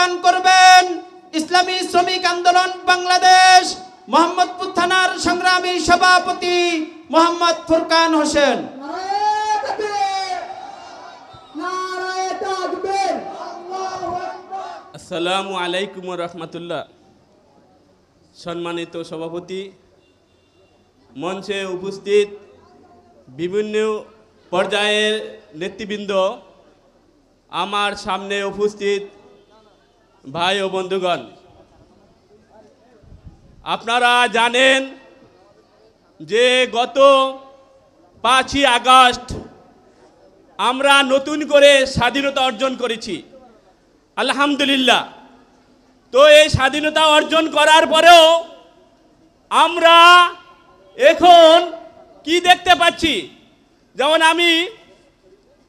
প্রদান করবেন। ইসলামী শ্রমিক আন্দোলন বাংলাদেশ, মোহাম্মদপুর থানার সংগ্রামী সভাপতি মোহাম্মদ ফুরকান হোসেন। আসসালামু আলাইকুম রহমতুল্লাহ। সম্মানিত সভাপতি, মঞ্চে উপস্থিত বিভিন্ন পর্যায়ের নেতৃবৃন্দ, আমার সামনে উপস্থিত ভাই ও বন্ধুগণ, আপনারা জানেন যে গত পাঁচই আগস্ট আমরা নতুন করে স্বাধীনতা অর্জন করেছি। আলহামদুলিল্লাহ। তো এই স্বাধীনতা অর্জন করার পরেও আমরা এখন কি দেখতে পাচ্ছি? যেমন আমি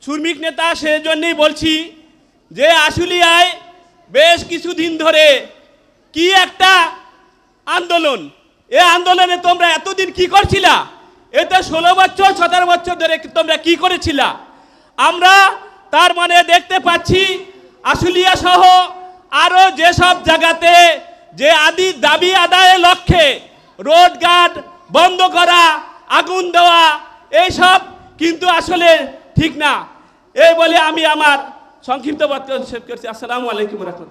শ্রমিক নেতা সেজন্যই বলছি যে আশুলিয়ায় বেশ কিছুদিন ধরে কি একটা আন্দোলন। এ আন্দোলনে তোমরা এতদিন কি করছিলা? এতে ষোলো বছর, সতেরো বছর ধরে তোমরা কি করেছিলা? আমরা তার মানে দেখতে পাচ্ছি আশুলিয়া সহ আরও যেসব জায়গাতে যে আদি দাবি আদায়ের লক্ষ্যে রোড গার্ড বন্ধ করা, আগুন দেওয়া, এইসব কিন্তু আসলে ঠিক না। এই বলে আমি আমার সংক্ষিপ্ত বক্তব্য শেষ করছি। আসসালামু আলাইকুম রহমতুল্লাহ।